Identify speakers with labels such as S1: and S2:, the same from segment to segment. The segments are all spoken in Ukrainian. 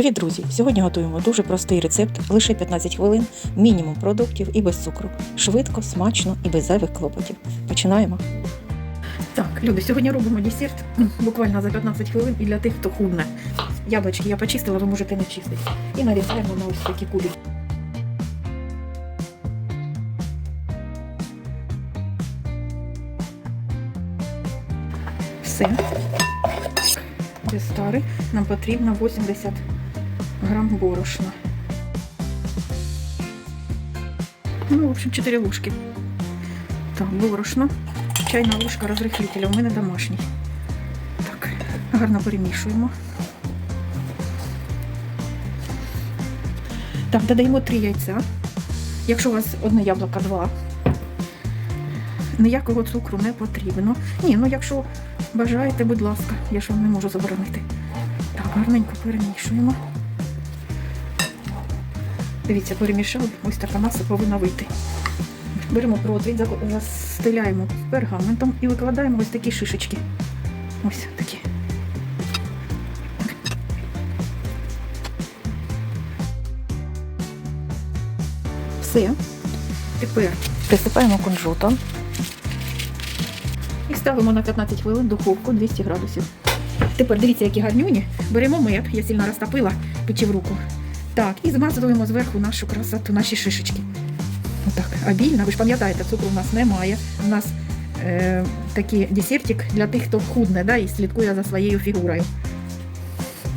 S1: Привіт, друзі! Сьогодні готуємо дуже простий рецепт, лише 15 хвилин, мінімум продуктів і без цукру. Швидко, смачно і без зайвих клопотів. Починаємо. Так, люди, сьогодні робимо десерт буквально за 15 хвилин і для тих, хто худне. Яблучки я почистила, ви можете не чистити. І нарізаємо на ось такі кубики. Все. Без стари нам потрібно 80 грам борошна. Ну, в общем, 4 ложки. Так, борошно. Чайна ложка розрихлителя. У мене домашній. Так, гарно перемішуємо. Так, додаємо 3 яйця. Якщо у вас одне яблуко, два. Ніякого цукру не потрібно. Ні, ну якщо бажаєте, будь ласка, я ж вам не можу заборонити. Так, гарненько перемішуємо. Дивіться, перемішали, ось така маса повинна вийти. Беремо противень, застеляємо пергаментом і викладаємо ось такі шишечки. Ось такі. Все. Тепер присипаємо кунжутом. І ставимо на 15 хвилин духовку 200 градусів. Тепер дивіться, які гарнюні. Беремо мед, я сильно розтопила, печі в руку. Так, і змазуємо зверху нашу красоту, наші шишечки. Отак, обільно. Ви ж пам'ятаєте, цукру у нас немає. У нас е, такий десертик для тих, хто худне да, і слідкує за своєю фігурою.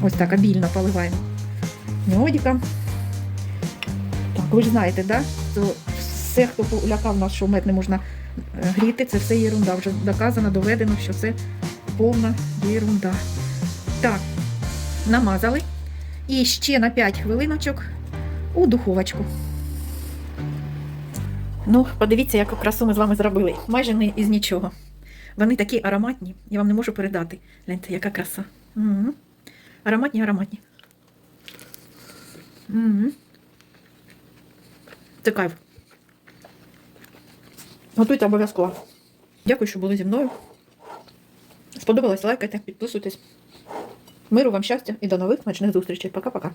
S1: Ось так обільно поливаємо медиком. Так, ви ж знаєте, да? що все, хто полякав нас, що мед не можна е, гріти, це все єрунда. Вже доказано, доведено, що це повна єрунда. Так, намазали. І ще на 5 хвилиночок у духовочку. Ну, подивіться, яку красу ми з вами зробили. Майже не із нічого. Вони такі ароматні, я вам не можу передати. Гляньте, яка краса. Угу. Ароматні, ароматні. Угу. Це кайф. Готуйте обов'язково. Дякую, що були зі мною. Сподобалось, лайкайте, підписуйтесь. Миру вам щастя і до нових смачних зустрічей. Пока-пока.